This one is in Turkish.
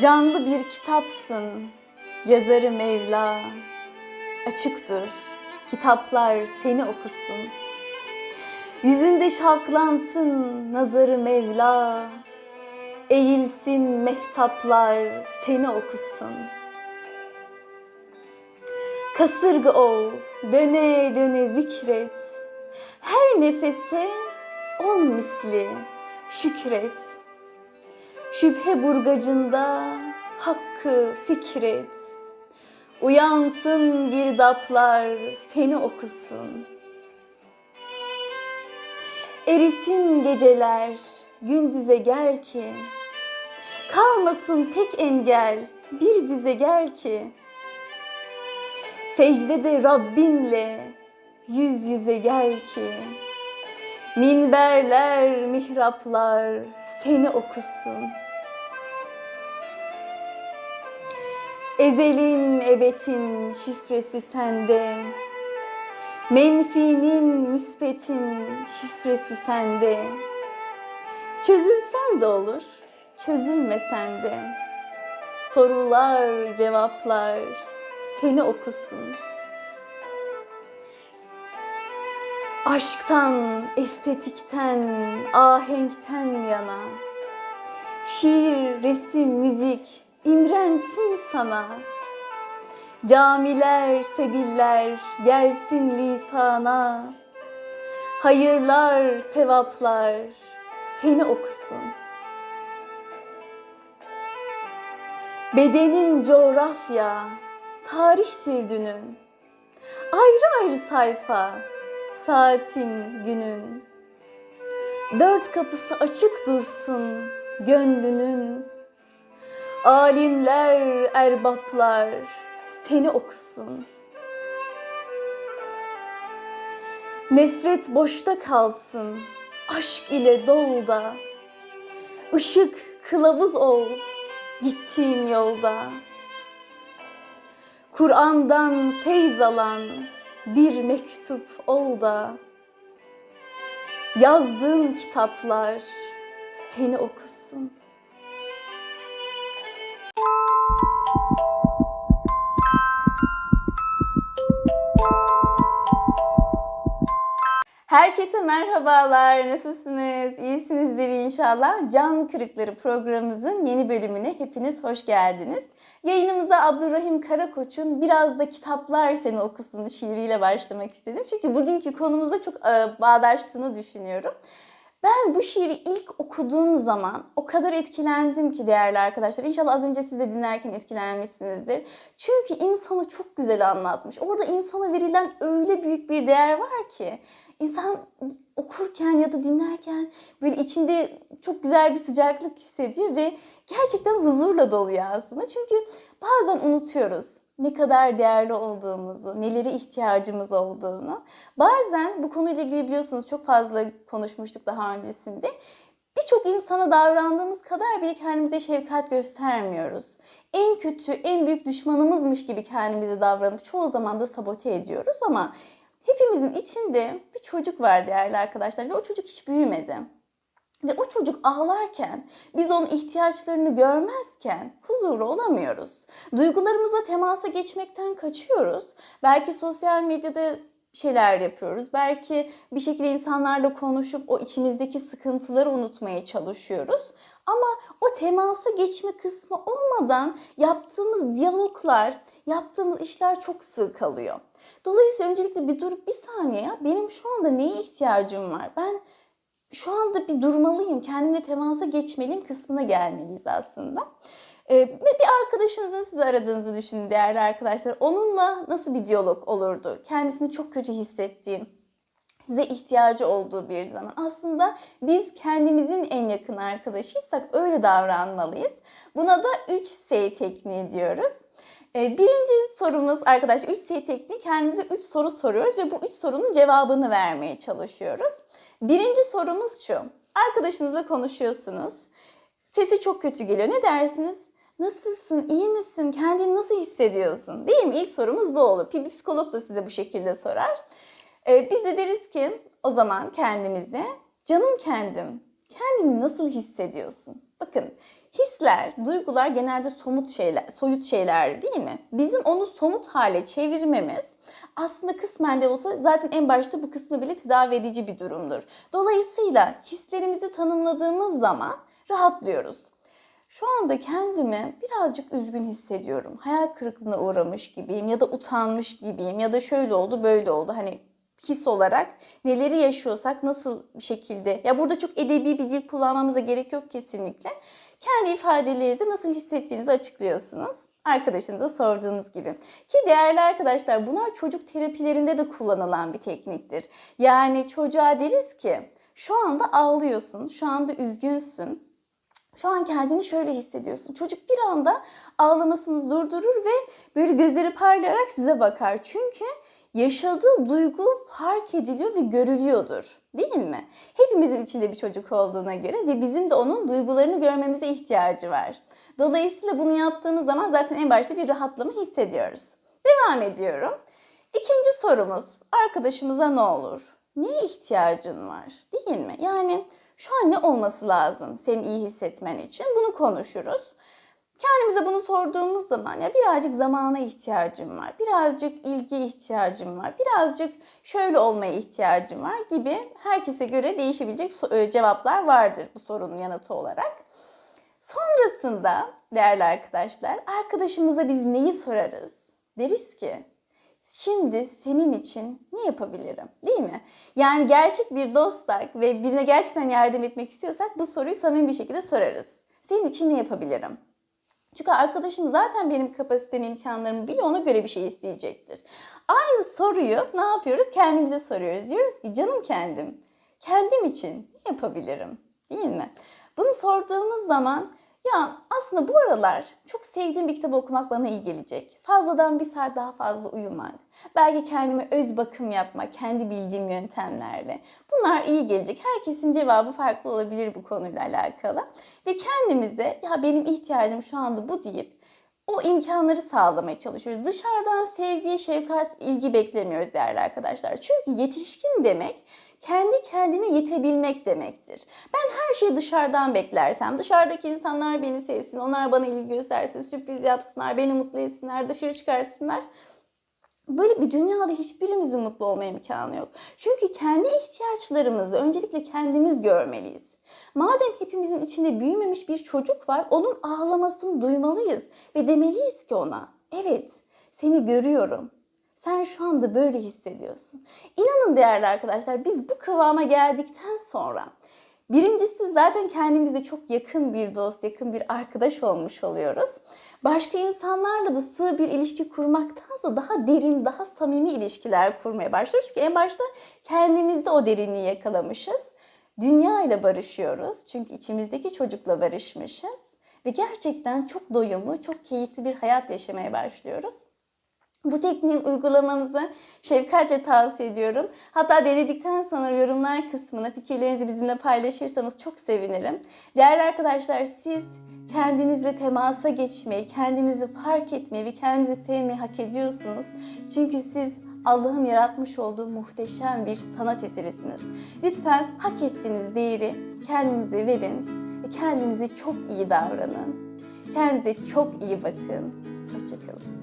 Canlı bir kitapsın, yazarı Mevla. Açık dur, kitaplar seni okusun. Yüzünde şavklansın nazarı Mevla. Eğilsin mehtaplar seni okusun. Kasırga ol, döne döne zikret. Her nefese on misli şükret. Şüphe burgacında hakkı fikret. Uyansın girdaplar seni okusun. Erisin geceler gündüze gel ki. Kalmasın tek engel bir düze gel ki. Secdede Rabbinle yüz yüze gel ki. Minberler, mihraplar seni okusun. Ezelin, ebetin şifresi sende. Menfinin, müsbetin şifresi sende. Çözülsen de olur, çözülmesen de. Sorular, cevaplar seni okusun. Aşktan, estetikten, ahenkten yana Şiir, resim, müzik imrensin sana Camiler, sebiller gelsin lisana Hayırlar, sevaplar seni okusun Bedenin coğrafya, tarihtir dünün Ayrı ayrı sayfa, saatin, günün. Dört kapısı açık dursun gönlünün. Alimler, erbaplar seni okusun. Nefret boşta kalsın, aşk ile dol da. Işık kılavuz ol gittiğin yolda. Kur'an'dan feyz alan bir mektup ol da yazdığın kitaplar seni okusun. Herkese merhabalar. Nasılsınız? İyisinizdir inşallah. Can Kırıkları programımızın yeni bölümüne hepiniz hoş geldiniz. Yayınımıza Abdurrahim Karakoç'un Biraz da Kitaplar Seni Okusun şiiriyle başlamak istedim. Çünkü bugünkü konumuzda çok e, bağdaştığını düşünüyorum. Ben bu şiiri ilk okuduğum zaman o kadar etkilendim ki değerli arkadaşlar. İnşallah az önce siz de dinlerken etkilenmişsinizdir. Çünkü insanı çok güzel anlatmış. Orada insana verilen öyle büyük bir değer var ki insan okurken ya da dinlerken böyle içinde çok güzel bir sıcaklık hissediyor ve gerçekten huzurla doluyor aslında. Çünkü bazen unutuyoruz ne kadar değerli olduğumuzu, nelere ihtiyacımız olduğunu. Bazen bu konuyla ilgili biliyorsunuz çok fazla konuşmuştuk daha öncesinde. Birçok insana davrandığımız kadar bile kendimize şefkat göstermiyoruz. En kötü, en büyük düşmanımızmış gibi kendimize davranıp çoğu zaman da sabote ediyoruz ama hepimizin içinde bir çocuk var değerli arkadaşlar ve o çocuk hiç büyümedi. Ve o çocuk ağlarken, biz onun ihtiyaçlarını görmezken huzurlu olamıyoruz. Duygularımızla temasa geçmekten kaçıyoruz. Belki sosyal medyada şeyler yapıyoruz. Belki bir şekilde insanlarla konuşup o içimizdeki sıkıntıları unutmaya çalışıyoruz. Ama o temasa geçme kısmı olmadan yaptığımız diyaloglar, yaptığımız işler çok sığ kalıyor. Dolayısıyla öncelikle bir durup bir saniye ya benim şu anda neye ihtiyacım var? Ben şu anda bir durmalıyım, kendimle temasa geçmeliyim kısmına gelmeliyiz aslında. Ee, bir arkadaşınızın sizi aradığınızı düşünün değerli arkadaşlar. Onunla nasıl bir diyalog olurdu? Kendisini çok kötü hissettiğim, size ihtiyacı olduğu bir zaman. Aslında biz kendimizin en yakın arkadaşıysak öyle davranmalıyız. Buna da 3S tekniği diyoruz. Ee, birinci sorumuz arkadaşlar 3S tekniği kendimize 3 soru soruyoruz ve bu 3 sorunun cevabını vermeye çalışıyoruz. Birinci sorumuz şu. Arkadaşınızla konuşuyorsunuz. Sesi çok kötü geliyor. Ne dersiniz? Nasılsın? İyi misin? Kendini nasıl hissediyorsun? Değil mi? İlk sorumuz bu olur. Bir psikolog da size bu şekilde sorar. Ee, biz de deriz ki o zaman kendimize canım kendim kendini nasıl hissediyorsun? Bakın Hisler, duygular genelde somut şeyler, soyut şeyler değil mi? Bizim onu somut hale çevirmemiz aslında kısmen de olsa zaten en başta bu kısmı bile tedavi edici bir durumdur. Dolayısıyla hislerimizi tanımladığımız zaman rahatlıyoruz. Şu anda kendimi birazcık üzgün hissediyorum. Hayal kırıklığına uğramış gibiyim ya da utanmış gibiyim ya da şöyle oldu böyle oldu. Hani his olarak neleri yaşıyorsak nasıl bir şekilde ya burada çok edebi bir dil kullanmamıza gerek yok kesinlikle. Kendi ifadelerinizde nasıl hissettiğinizi açıklıyorsunuz. Arkadaşınıza sorduğunuz gibi. Ki değerli arkadaşlar bunlar çocuk terapilerinde de kullanılan bir tekniktir. Yani çocuğa deriz ki şu anda ağlıyorsun, şu anda üzgünsün. Şu an kendini şöyle hissediyorsun. Çocuk bir anda ağlamasını durdurur ve böyle gözleri parlayarak size bakar. Çünkü yaşadığı duygu fark ediliyor ve görülüyordur. Değil mi? Hepimizin içinde bir çocuk olduğuna göre ve bizim de onun duygularını görmemize ihtiyacı var. Dolayısıyla bunu yaptığımız zaman zaten en başta bir rahatlama hissediyoruz. Devam ediyorum. İkinci sorumuz, arkadaşımıza ne olur? Neye ihtiyacın var? Değil mi? Yani şu an ne olması lazım senin iyi hissetmen için? Bunu konuşuruz. Kendimize bunu sorduğumuz zaman ya birazcık zamana ihtiyacım var, birazcık ilgi ihtiyacım var, birazcık şöyle olmaya ihtiyacım var gibi herkese göre değişebilecek so- cevaplar vardır bu sorunun yanıtı olarak. Sonrasında değerli arkadaşlar arkadaşımıza biz neyi sorarız? Deriz ki şimdi senin için ne yapabilirim? Değil mi? Yani gerçek bir dostsak ve birine gerçekten yardım etmek istiyorsak bu soruyu samimi bir şekilde sorarız. Senin için ne yapabilirim? Çünkü arkadaşım zaten benim kapasitem, imkanlarımı biliyor, ona göre bir şey isteyecektir. Aynı soruyu ne yapıyoruz? Kendimize soruyoruz. Diyoruz ki canım kendim, kendim için ne yapabilirim? Değil mi? Bunu sorduğumuz zaman ya aslında bu aralar çok sevdiğim bir kitap okumak bana iyi gelecek. Fazladan bir saat daha fazla uyumak. Belki kendime öz bakım yapmak, kendi bildiğim yöntemlerle. Bunlar iyi gelecek. Herkesin cevabı farklı olabilir bu konuyla alakalı. Ve kendimize ya benim ihtiyacım şu anda bu deyip o imkanları sağlamaya çalışıyoruz. Dışarıdan sevgi, şefkat, ilgi beklemiyoruz değerli arkadaşlar. Çünkü yetişkin demek kendi kendine yetebilmek demektir. Ben her şeyi dışarıdan beklersem, dışarıdaki insanlar beni sevsin, onlar bana ilgi göstersin, sürpriz yapsınlar, beni mutlu etsinler, dışarı çıkarsınlar. Böyle bir dünyada hiçbirimizin mutlu olma imkanı yok. Çünkü kendi ihtiyaçlarımızı öncelikle kendimiz görmeliyiz. Madem hepimizin içinde büyümemiş bir çocuk var, onun ağlamasını duymalıyız ve demeliyiz ki ona, evet seni görüyorum. Sen şu anda böyle hissediyorsun. İnanın değerli arkadaşlar biz bu kıvama geldikten sonra birincisi zaten kendimize çok yakın bir dost, yakın bir arkadaş olmuş oluyoruz. Başka insanlarla da sığ bir ilişki kurmaktansa daha derin, daha samimi ilişkiler kurmaya başlıyoruz. Çünkü en başta kendimizde o derinliği yakalamışız. Dünya ile barışıyoruz. Çünkü içimizdeki çocukla barışmışız. Ve gerçekten çok doyumlu, çok keyifli bir hayat yaşamaya başlıyoruz. Bu tekniğin uygulamanızı şefkatle tavsiye ediyorum. Hatta denedikten sonra yorumlar kısmına fikirlerinizi bizimle paylaşırsanız çok sevinirim. Değerli arkadaşlar siz kendinizle temasa geçmeyi, kendinizi fark etmeyi ve kendinizi sevmeyi hak ediyorsunuz. Çünkü siz Allah'ın yaratmış olduğu muhteşem bir sanat eserisiniz. Lütfen hak ettiğiniz değeri kendinize verin ve kendinize çok iyi davranın. Kendinize çok iyi bakın. Hoşçakalın.